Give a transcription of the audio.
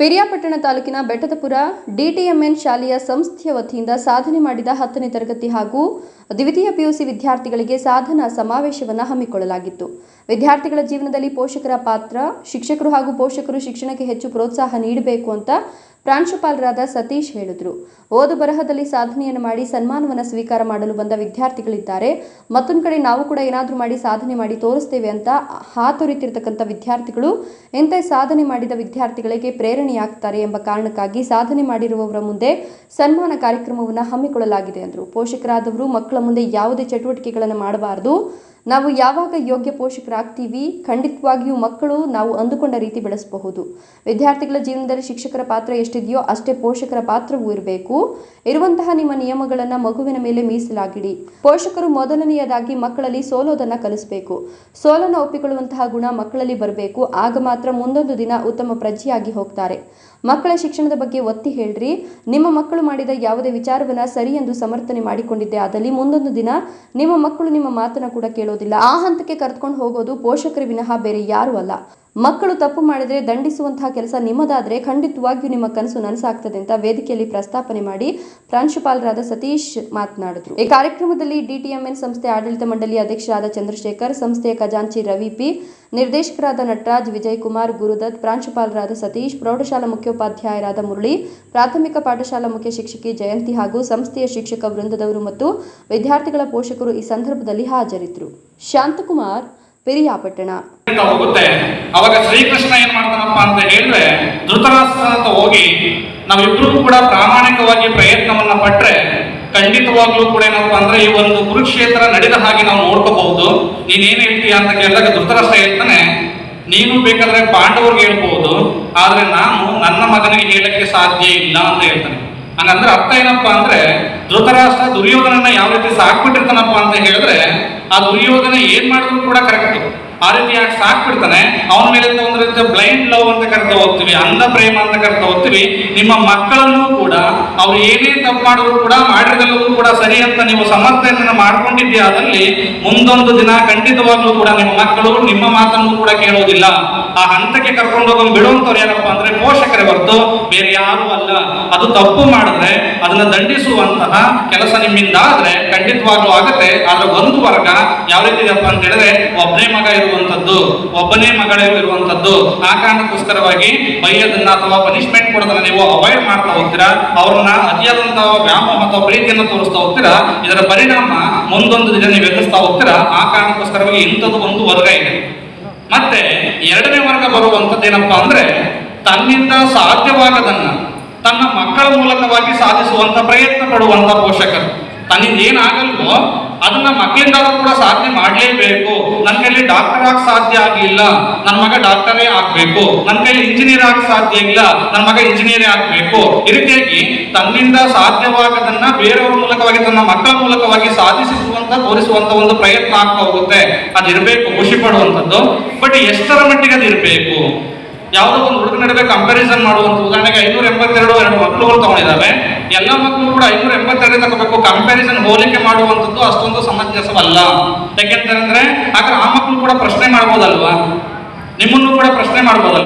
ಪಿರಿಯಾಪಟ್ಟಣ ತಾಲೂಕಿನ ಬೆಟ್ಟದಪುರ ಡಿಟಿಎಂಎನ್ ಶಾಲೆಯ ಸಂಸ್ಥೆಯ ವತಿಯಿಂದ ಸಾಧನೆ ಮಾಡಿದ ಹತ್ತನೇ ತರಗತಿ ಹಾಗೂ ದ್ವಿತೀಯ ಪಿಯುಸಿ ವಿದ್ಯಾರ್ಥಿಗಳಿಗೆ ಸಾಧನಾ ಸಮಾವೇಶವನ್ನು ಹಮ್ಮಿಕೊಳ್ಳಲಾಗಿತ್ತು. ವಿದ್ಯಾರ್ಥಿಗಳ ಜೀವನದಲ್ಲಿ ಪೋಷಕರ ಪಾತ್ರ, ಶಿಕ್ಷಕರು ಹಾಗೂ ಪೋಷಕರು ಶಿಕ್ಷಣಕ್ಕೆ ಹೆಚ್ಚು ಪ್ರೋತ್ಸಾಹ ನೀಡಬೇಕು ಅಂತ ಪ್ರಾಂಶುಪಾಲರಾದ ಸತೀಶ್ ಹೇಳಿದರು. ಓದು ಬರಹದಲ್ಲಿ ಸಾಧನೆಯನ್ನು ಮಾಡಿ ಸನ್ಮಾನವನ್ನು ಸ್ವೀಕಾರ ಮಾಡಲು ಬಂದ ವಿದ್ಯಾರ್ಥಿಗಳಿದ್ದಾರೆ. ಮತ್ತೊಂದು ಕಡೆ ನಾವು ಕೂಡ ಏನಾದರೂ ಮಾಡಿ ಸಾಧನೆ ಮಾಡಿ ತೋರಿಸ್ತೇವೆ ಅಂತ ಹಾತೊರಿತಿರ್ತಕ್ಕಂಥ ವಿದ್ಯಾರ್ಥಿಗಳು ಇಂಥ ಸಾಧನೆ ಮಾಡಿದ ವಿದ್ಯಾರ್ಥಿಗಳಿಗೆ ಪ್ರೇರಣೆಯಾಗ್ತಾರೆ ಎಂಬ ಕಾರಣಕ್ಕಾಗಿ ಸಾಧನೆ ಮಾಡಿರುವವರ ಮುಂದೆ ಸನ್ಮಾನ ಕಾರ್ಯಕ್ರಮವನ್ನು ಹಮ್ಮಿಕೊಳ್ಳಲಾಗಿದೆ ಎಂದರು ಪೋಷಕರಾದವರು ಮಕ್ಕಳ ಮುಂದೆ ಯಾವುದೇ ಚಟುವಟಿಕೆಗಳನ್ನು ಮಾಡಬಾರದು. ನಾವು ಯಾವಾಗ ಯೋಗ್ಯ ಪೋಷಕರಾಗ್ತೀವಿ, ಖಂಡಿತವಾಗಿಯೂ ಮಕ್ಕಳು ನಾವು ಅಂದುಕೊಂಡ ರೀತಿ ಬೆಳೆಸಬಹುದು. ವಿದ್ಯಾರ್ಥಿಗಳ ಜೀವನದಲ್ಲಿ ಶಿಕ್ಷಕರ ಪಾತ್ರ ಎಷ್ಟಿದೆಯೋ ಅಷ್ಟೇ ಪೋಷಕರ ಪಾತ್ರವೂ ಇರಬೇಕು. ಇರುವಂತಹ ನಿಮ್ಮ ನಿಯಮಗಳನ್ನು ಮಗುವಿನ ಮೇಲೆ ಮೀಸಲಾಗಿಡಿ. ಪೋಷಕರು ಮೊದಲನೆಯದಾಗಿ ಮಕ್ಕಳಲ್ಲಿ ಸೋಲೋದನ್ನು ಕಲಿಸಬೇಕು. ಸೋಲನ್ನು ಒಪ್ಪಿಕೊಳ್ಳುವಂತಹ ಗುಣ ಮಕ್ಕಳಲ್ಲಿ ಬರಬೇಕು. ಆಗ ಮಾತ್ರ ಮುಂದೊಂದು ದಿನ ಉತ್ತಮ ಪ್ರಜೆಯಾಗಿ ಹೋಗ್ತಾರೆ. ಮಕ್ಕಳ ಶಿಕ್ಷಣದ ಬಗ್ಗೆ ಒತ್ತಿ ಹೇಳ್ರಿ. ನಿಮ್ಮ ಮಕ್ಕಳು ಮಾಡಿದ ಯಾವುದೇ ವಿಚಾರವನ್ನ ಸರಿ ಎಂದು ಸಮರ್ಥನೆ ಮಾಡಿಕೊಂಡಿದ್ದೆ. ಆದಲ್ಲಿ ಮುಂದೊಂದು ದಿನ ನಿಮ್ಮ ಮಕ್ಕಳು ನಿಮ್ಮ ಮಾತನ್ನ ಕೂಡ ಕೇಳೋದಿಲ್ಲ. ಆ ಹಂತಕ್ಕೆ ಕರೆದುಕೊಂಡು ಹೋಗೋದು ಪೋಷಕರ ವಿನಃ ಬೇರೆ, ಯಾರೂ ಅಲ್ಲ. ಮಕ್ಕಳು ತಪ್ಪು ಮಾಡಿದರೆ ದಂಡಿಸುವಂತಹ ಕೆಲಸ ನಿಮ್ಮದಾದರೆ ಖಂಡಿತವಾಗಿಯೂ ನಿಮ್ಮ ಕನಸು ನನಸಾಗ್ತದೆ ಅಂತ ವೇದಿಕೆಯಲ್ಲಿ ಪ್ರಸ್ತಾಪನೆ ಮಾಡಿ ಪ್ರಾಂಶುಪಾಲರಾದ ಸತೀಶ್ ಮಾತನಾಡಿದರು. ಈ ಕಾರ್ಯಕ್ರಮದಲ್ಲಿ ಡಿಟಿಎಂಎನ್ ಸಂಸ್ಥೆ ಆಡಳಿತ ಮಂಡಳಿ ಅಧ್ಯಕ್ಷರಾದ ಚಂದ್ರಶೇಖರ್, ಸಂಸ್ಥೆಯ ಖಜಾಂಚಿ ರವಿ ಪಿ, ನಿರ್ದೇಶಕರಾದ ನಟರಾಜ್ ವಿಜಯಕುಮಾರ್, ಗುರುದತ್, ಪ್ರಾಂಶುಪಾಲರಾದ ಸತೀಶ್, ಪ್ರೌಢಶಾಲಾ ಮುಖ್ಯೋಪಾಧ್ಯಾಯರಾದ ಮುರಳಿ, ಪ್ರಾಥಮಿಕ ಪಾಠಶಾಲಾ ಮುಖ್ಯ ಶಿಕ್ಷಕಿ ಜಯಂತಿ ಹಾಗೂ ಸಂಸ್ಥೆಯ ಶಿಕ್ಷಕ ವೃಂದದವರು ಮತ್ತು ವಿದ್ಯಾರ್ಥಿಗಳ ಪೋಷಕರು ಈ ಸಂದರ್ಭದಲ್ಲಿ ಹಾಜರಿದ್ದರು. ಶಾಂತಕುಮಾರ್ ಪೆರಿಯಾಪಟ್ಟಣ. ಹೋಗುತ್ತೆ. ಅವಾಗ ಶ್ರೀಕೃಷ್ಣ ಏನ್ ಮಾಡ್ತಾನಪ್ಪ ಅಂತ ಹೇಳಿದ್ರೆ ಧೃತರಾಷ್ಟ್ರ ಅಂತ ಹೋಗಿ ನಾವಿಬ್ರು ಕೂಡ ಪ್ರಾಮಾಣಿಕವಾಗಿ ಪ್ರಯತ್ನವನ್ನ ಪಟ್ರೆ, ಖಂಡಿತವಾಗ್ಲೂ ಕೂಡ ಏನಪ್ಪ ಅಂದ್ರೆ ಈ ಒಂದು ಕುರುಕ್ಷೇತ್ರ ನಡೆದ ಹಾಗೆ ನಾವು ನೋಡ್ಕೋಬಹುದು. ನೀನೇನ್ ಹೇಳ್ತೀಯ ಅಂತ ಕೇಳಿದಾಗ ಧೃತರಾಷ್ಟ್ರ ಹೇಳ್ತಾನೆ, ನೀನು ಬೇಕಾದ್ರೆ ಪಾಂಡವರಿಗೆ ಹೇಳ್ಬಹುದು, ಆದ್ರೆ ನಾನು ನನ್ನ ಮಗನಿಗೆ ಹೇಳಕ್ಕೆ ಸಾಧ್ಯ ಇಲ್ಲ ಅಂತ ಹೇಳ್ತಾನೆ. ಹಂಗಂದ್ರೆ ಅರ್ಥ ಏನಪ್ಪಾ ಅಂದ್ರೆ ಧೃತರಾಷ್ಟ್ರ ದುರ್ಯೋಧನನ್ನ ಯಾವ ರೀತಿ ಸಾಕ್ಬಿಟ್ಟಿರ್ತಾನಪ್ಪ ಅಂತ ಹೇಳಿದ್ರೆ ಆ ದುರ್ಯೋಧನ ಏನ್ ಮಾಡಿದ್ರು ಕೂಡ ಕರೆಕ್ಟ್ ಆ ರೀತಿಯಾಗಿ ಸಾಕ್ಬಿಡ್ತಾನೆ ಅವನ ಮೇಲೆ ಒಂದು ರೀತಿಯ ಬ್ಲೈಂಡ್ ಲವ್ ಅಂತ ಕರ್ತಾ ಹೋಗ್ತೀವಿ ಅಂಧ ಪ್ರೇಮ ಅಂತ ಕರ್ತಾ ಹೋಗ್ತೀವಿ. ನಿಮ್ಮ ಮಕ್ಕಳನ್ನು ಕೂಡ, ಅವ್ರು ಏನೇ ತಪ್ಪು ಮಾಡಿದ್ರು ಕೂಡ, ಮಾಡಿರೋದೆಲ್ಲವೂ ಕೂಡ ಸರಿ ಅಂತ ನೀವು ಸಮರ್ಥನೆಯನ್ನು ಮಾಡ್ಕೊಂಡಿದ್ದೀಯ ಅದರಲ್ಲಿ ಮುಂದೊಂದು ದಿನ ಖಂಡಿತವಾಗ್ಲೂ ಕೂಡ ನಿಮ್ಮ ಮಕ್ಕಳು ನಿಮ್ಮ ಮಾತನ್ನು ಕೂಡ ಕೇಳೋದಿಲ್ಲ. ಆ ಹಂತಕ್ಕೆ ಕರ್ಕೊಂಡು ಹೋಗೋ ಬಿಡುವಂಥವ್ರು ಯಾರಪ್ಪ ಅಂದ್ರೆ ಪೋಷಕರೇ ಹೊರತು ಬೇರೆ ಯಾರು ಅಲ್ಲ. ಅದು ತಪ್ಪು ಮಾಡಿದ್ರೆ, ಅದನ್ನ ದಂಡಿಸುವಂತಹ ಕೆಲಸ ನಿಮ್ಮಿಂದ ಆದ್ರೆ ಖಂಡಿತವಾಗ್ಲೂ ಆಗುತ್ತೆ. ಆದ್ರೆ ಒಂದು ವರ್ಗ ಯಾವ ರೀತಿ ಇದೆಯಪ್ಪ ಅಂತ ಹೇಳಿದ್ರೆ ಒಬ್ಬನೇ ಮಗ ಇರುವಂತದ್ದು ಒಬ್ಬನೇ ಮಗಳೇ ಇರುವಂತದ್ದು ಆ ಕಾರಣಕ್ಕೋಸ್ಕರವಾಗಿ ಬೈಯೋದನ್ನ ಅಥವಾ ಪನಿಷ್ಮೆಂಟ್ ಕೊಡೋದನ್ನ ನೀವು ಅವಾಯ್ಡ್ ಮಾಡ್ತಾ ಹೋಗ್ತೀರಾ? ಅವ್ರನ್ನ ಅತಿಯಾದಂತಹ ವ್ಯಾಮೋಹ ಅಥವಾ ಪ್ರೀತಿಯನ್ನು ತೋರಿಸ್ತಾ ಹೋಗ್ತೀರಾ? ಇದರ ಪರಿಣಾಮ ಮುಂದೊಂದು ದಿನ ನೀವು ಎದುರಿಸ್ತಾ ಹೋಗ್ತೀರಾ? ಆ ಕಾರಣಕ್ಕೋಸ್ಕರವಾಗಿ ಇಂಥದ್ದು ಒಂದು ವರ್ಗ ಇದೆ. ಮತ್ತೆ ಎರಡನೇ ವರ್ಗ ಬರುವಂತದ್ದು ಏನಪ್ಪಾ ಅಂದ್ರೆ, ತನ್ನಿಂದ ಸಾಧ್ಯವಾಗದನ್ನ, ತನ್ನ ಮಕ್ಕಳ ಮೂಲಕವಾಗಿ ಸಾಧಿಸುವಂತ ಪ್ರಯತ್ನ ಪಡುವಂತ ಪೋಷಕರು. ತನ್ನಿಂದ ಏನಾಗಲ್ವೋ, ಅದನ್ನ ಮಕ್ಕಳಿಂದಾದ್ರೂ ಕೂಡ ಸಾಧನೆ ಮಾಡಲೇಬೇಕು. ನನ್ನ ಕೈಲಿ ಡಾಕ್ಟರ್ ಆಗ ಸಾಧ್ಯ ಆಗಲಿಲ್ಲ ನನ್ನ ಮಗ ಡಾಕ್ಟರೇ ಆಗ್ಬೇಕು. ನನ್ನ ಕೈಲಿ ಇಂಜಿನಿಯರ್ ಆಗ ಸಾಧ್ಯ ಇಲ್ಲ ನನ್ನ ಮಗ ಇಂಜಿನಿಯರೇ ಆಗ್ಬೇಕು. ಈ ರೀತಿಯಾಗಿ ತನ್ನಿಂದ ಸಾಧ್ಯವಾಗದನ್ನ ಬೇರೆಯವರ ಮೂಲಕವಾಗಿ, ತನ್ನ ಮಕ್ಕಳ ಮೂಲಕವಾಗಿ ಸಾಧಿಸುವಂತ ತೋರಿಸುವಂತ ಒಂದು ಪ್ರಯತ್ನ ಆಗ್ತಾ ಹೋಗುತ್ತೆ. ಅದಿರ್ಬೇಕು, ಖುಷಿ ಪಡುವಂಥದ್ದು. ಬಟ್ ಎಷ್ಟರ ಮಟ್ಟಿಗೆ ಅದು ಇರಬೇಕು ಯಾವುದೋ ಒಂದು ಹುಡುಗ ನಡುವೆ ಕಂಪ್ಯಾರಿಸನ್ ಮಾಡುವಂತ ಉದಾಹರಣೆಗೆ ಐನೂರ ಎಂಬತ್ತೆರಡು ಎರಡು ಮಕ್ಕಳುಗಳು ತಗೊಂಡಿದ್ದಾವೆ. ಎಲ್ಲ ಮಕ್ಕಳು ಕೂಡ ಐನೂರ ಎಂಬತ್ತೆರಡು ತಗೋಬೇಕು. ಕಂಪ್ಯಾರಿಸನ್ ಹೋಲಿಕೆ ಮಾಡುವಂಥದ್ದು ಅಷ್ಟೊಂದು ಸಮಂಜಸವಲ್ಲ. ಯಾಕೆಂತಂದ್ರೆ ಆಗ ಆ ಮಕ್ಕಳು ಕೂಡ ಪ್ರಶ್ನೆ ಮಾಡ್ಬೋದಲ್ವಾ? ನಿಮ್ಮನ್ನು ಕೂಡ ಪ್ರಶ್ನೆ ಮಾಡ್ಬೋದಲ್ವಾ?